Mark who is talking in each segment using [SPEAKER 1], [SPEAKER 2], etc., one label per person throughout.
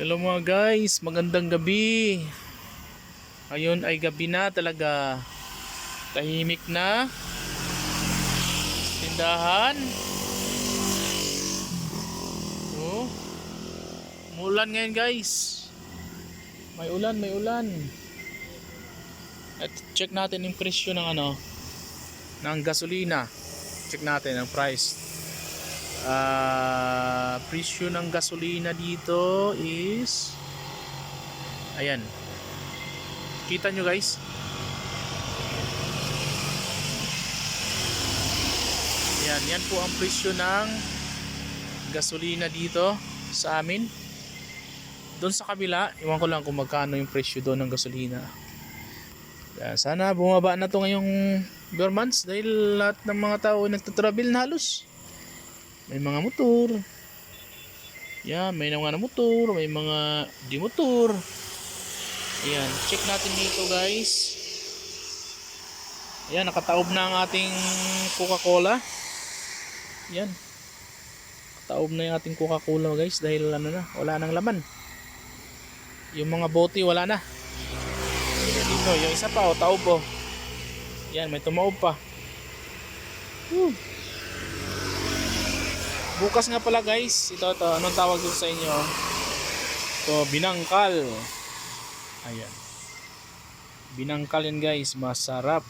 [SPEAKER 1] Hello mga guys, magandang gabi. Ngayon ay gabi na talaga. Tahimik na. Tindahan. Oh. Mulan ngayon guys. May ulan, may ulan. At check natin yung presyo ng ano ng gasolina. Check natin ang price. Ah, presyo ng gasolina dito is ayan. Kita nyo guys? Ayan, yan po ang presyo ng gasolina dito sa amin. Doon sa kabila, iwan ko lang kung magkano yung presyo doon ng gasolina. Kaya sana bumaba na to ngayong bare months dahil lahat ng mga tao nagtatravel na halos. May mga motor. Yan, may mga na motor, may mga di motor. Ayan, check natin dito guys. Ayan, nakataob na ang ating Coca-Cola. Yan. Nakataob na yung ating Coca-Cola guys dahil ano na, wala nang laman. Yung mga bote wala na. Ayan, dito, yung isa pa, oh, taob oh. Yan, may tumaob pa. Woo. Bukas nga pala guys, ito to, anong tawag dito sa inyo? To binangkal. Ayan. Binangkal yan guys, masarap.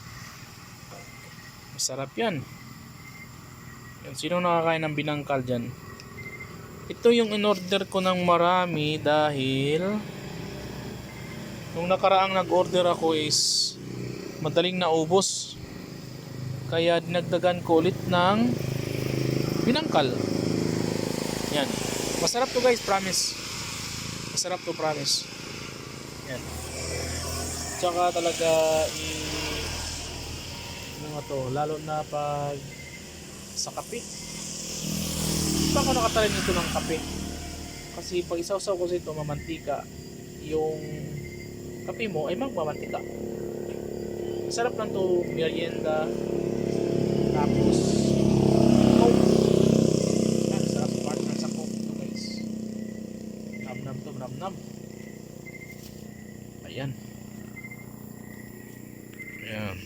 [SPEAKER 1] Masarap yan. Yan, sino nakakain ng binangkal dyan? Ito yung in-order ko ng marami dahil nung nakaraang nag-order ako is madaling naubos. Kaya dinagdagan ko ulit ng binangkal. Yan. Masarap to guys, promise. Masarap to, promise. Yan. Tsaka talaga i ano nga to, lalo na pag sa kape. Hindi pa ako nakatarin nito ng kape. Kasi pag isawsaw ko sa ito, mamantika, yung kape mo ay magmamantika. Masarap lang to merienda. Tapos, Vietnam. Ayan. Ayan.